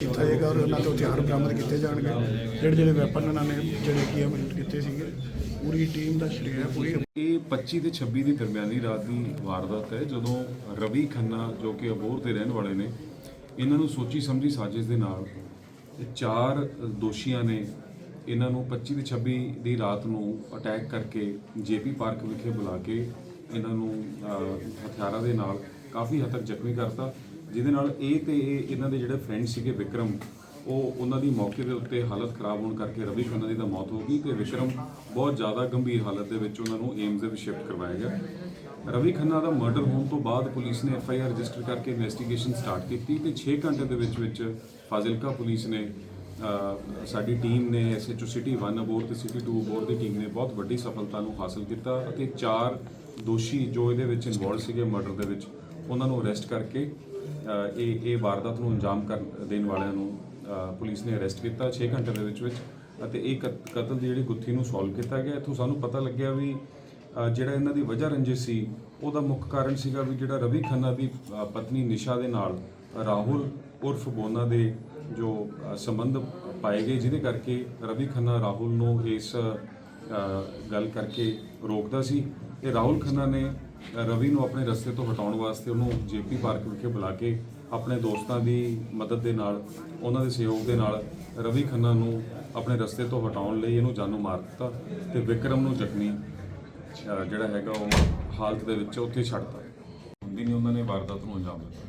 ਕੀਤਾ ਜਾਏਗਾ ਔਰ ਉਹਨਾਂ ਤੋਂ ਹਥਿਆਰ ਬਰਾਮਦ ਕੀਤੇ ਜਾਣਗੇ। ਜਿਹੜੇ ਜਿਹੜੇ ਵੈਪਨ ਉਹਨਾਂ ਨੇ ਜਿਹੜੇ ਕੀ ਅਮਲ ਕੀਤੇ ਸੀਗੇ, ਪੂਰੀ ਟੀਮ ਦਾ ਸ਼੍ਰੇਅ ਹੈ, ਪੂਰੀ ਇਹ 25 ਤੇ 26 ਦੀ ਦਰਮਿਆਨੀ ਰਾਤ ਦੀ ਵਾਰਦਾਤ ਹੈ, ਜਦੋਂ ਰਵੀ ਖੰਨਾ ਜੋ ਕਿ ਅਬੋਹਰ ਦੇ ਰਹਿਣ ਵਾਲੇ ਨੇ, ਇਹਨਾਂ ਨੂੰ ਸੋਚੀ ਸਮਝੀ ਸਾਜ਼ਿਸ਼ ਦੇ ਨਾਲ ਚਾਰ ਦੋਸ਼ੀਆਂ ਨੇ ਇਹਨਾਂ ਨੂੰ 25 ਤੇ 26 ਦੀ ਰਾਤ ਨੂੰ ਅਟੈਕ ਕਰਕੇ ਜੇਪੀ ਪਾਰਕ ਵਿਖੇ ਬੁਲਾ ਕੇ ਇਹਨਾਂ ਨੂੰ ਹਥਿਆਰਾਂ ਦੇ ਨਾਲ ਕਾਫੀ ਹੱਦ ਤੱਕ ਜ਼ਖਮੀ ਕਰਤਾ। ਜਿਹਦੇ ਨਾਲ ਇਹ ਤੇ ਇਹਨਾਂ ਦੇ ਜਿਹੜੇ ਫਰੈਂਡ ਸੀਗੇ ਵਿਕਰਮ, ਉਹ ਉਹਨਾਂ ਦੀ ਮੌਕੇ ਦੇ ਉੱਤੇ ਹਾਲਤ ਖਰਾਬ ਹੋਣ ਕਰਕੇ ਰਵੀ ਖੰਨਾ ਦੀ ਤਾਂ ਮੌਤ ਹੋ ਗਈ ਤੇ ਵਿਕਰਮ ਬਹੁਤ ਜ਼ਿਆਦਾ ਗੰਭੀਰ ਹਾਲਤ ਦੇ ਵਿੱਚ ਉਹਨਾਂ ਨੂੰ ਏਮਜ਼ ਦੇ ਵਿੱਚ ਸ਼ਿਫਟ ਕਰਵਾਇਆ ਗਿਆ। ਰਵੀ ਖੰਨਾ ਦਾ ਮਰਡਰ ਹੋਣ ਤੋਂ ਬਾਅਦ ਪੁਲਿਸ ਨੇ ਐਫ ਆਈ ਆਰ ਰਜਿਸਟਰ ਕਰਕੇ ਇਨਵੈਸਟੀਗੇਸ਼ਨ ਸਟਾਰਟ ਕੀਤੀ ਤੇ 6 ਘੰਟੇ ਦੇ ਵਿੱਚ ਵਿੱਚ ਫਾਜ਼ਿਲਕਾ ਪੁਲਿਸ ਨੇ ਸਾਡੀ ਟੀਮ ਨੇ ਐਸਐਚਓ ਸਿਟੀ 1 ਅਬੋਰ ਤੇ ਸਿਟੀ 2 ਅਬੋਰ ਦੀ ਟੀਮ ਨੇ ਬਹੁਤ ਵੱਡੀ ਸਫਲਤਾ ਨੂੰ ਹਾਸਲ ਕੀਤਾ ਅਤੇ ਚਾਰ ਦੋਸ਼ੀ ਜੋ ਇਹਦੇ ਵਿੱਚ ਇਨਵੋਲਵ ਸੀਗੇ ਮਰਡਰ ਦੇ ਵਿੱਚ, ਉਹਨਾਂ ਨੂੰ ਅਰੈਸਟ ਕਰਕੇ ਇਹ ਇਹ ਵਾਰਦਾਤ ਨੂੰ ਅੰਜਾਮ ਕਰ ਦੇਣ ਵਾਲਿਆਂ ਨੂੰ ਪੁਲਿਸ ਨੇ ਅਰੈਸਟ ਕੀਤਾ 6 ਘੰਟੇ ਦੇ ਵਿੱਚ ਵਿੱਚ ਅਤੇ ਇਹ ਕਤ- ਕਤਲ ਦੀ ਜਿਹੜੀ ਗੁੱਥੀ ਨੂੰ ਸੋਲਵ ਕੀਤਾ ਗਿਆ। ਇੱਥੋਂ ਸਾਨੂੰ ਪਤਾ ਲੱਗਿਆ ਵੀ ਜਿਹੜਾ ਇਹਨਾਂ ਦੀ ਵਜ੍ਹਾ ਰੰਜਿਸ਼ ਸੀ, ਉਹਦਾ ਮੁੱਖ ਕਾਰਨ ਸੀਗਾ ਵੀ ਜਿਹੜਾ ਰਵੀ ਖੰਨਾ ਦੀ ਪਤਨੀ ਨਿਸ਼ਾ ਦੇ ਨਾਲ, ਰਾਹੁਲ ਉਰਫ ਬੋਨਾ ਦੇ ਜੋ ਸੰਬੰਧ ਪਾਏ ਗਏ, ਜਿਹਦੇ ਕਰਕੇ ਰਵੀ ਖੰਨਾ ਰਾਹੁਲ ਨੂੰ ਇਸ ਗੱਲ ਕਰਕੇ ਰੋਕਦਾ ਸੀ। ਤੇ ਰਾਹੁਲ ਖੰਨਾ ਨੇ ਰਵੀ ਨੂੰ ਆਪਣੇ ਰਸਤੇ ਤੋਂ ਹਟਾਉਣ ਵਾਸਤੇ ਉਹਨੂੰ ਜੇਪੀ ਪਾਰਕ ਵਿਖੇ ਬੁਲਾ ਕੇ ਆਪਣੇ ਦੋਸਤਾਂ ਦੀ ਮਦਦ ਦੇ ਨਾਲ, ਉਹਨਾਂ ਦੇ ਸਹਿਯੋਗ ਦੇ ਨਾਲ ਰਵੀ ਖੰਨਾ ਨੂੰ ਆਪਣੇ ਰਸਤੇ ਤੋਂ ਹਟਾਉਣ ਲਈ ਇਹਨੂੰ ਜਾਨੋਂ ਮਾਰ ਦਿੱਤਾ ਤੇ ਵਿਕਰਮ ਨੂੰ ਜ਼ਖਮੀ ਜਿਹੜਾ ਹੈਗਾ ਉਹ ਹਾਲਤ ਦੇ ਵਿੱਚ ਉੱਥੇ ਛੱਡਤਾ ਹੁੰਦੀ ਨਹੀਂ ਉਹਨਾਂ ਨੇ ਵਾਰਦਾਤ ਨੂੰ ਅੰਜਾਮ ਦਿੱਤਾ।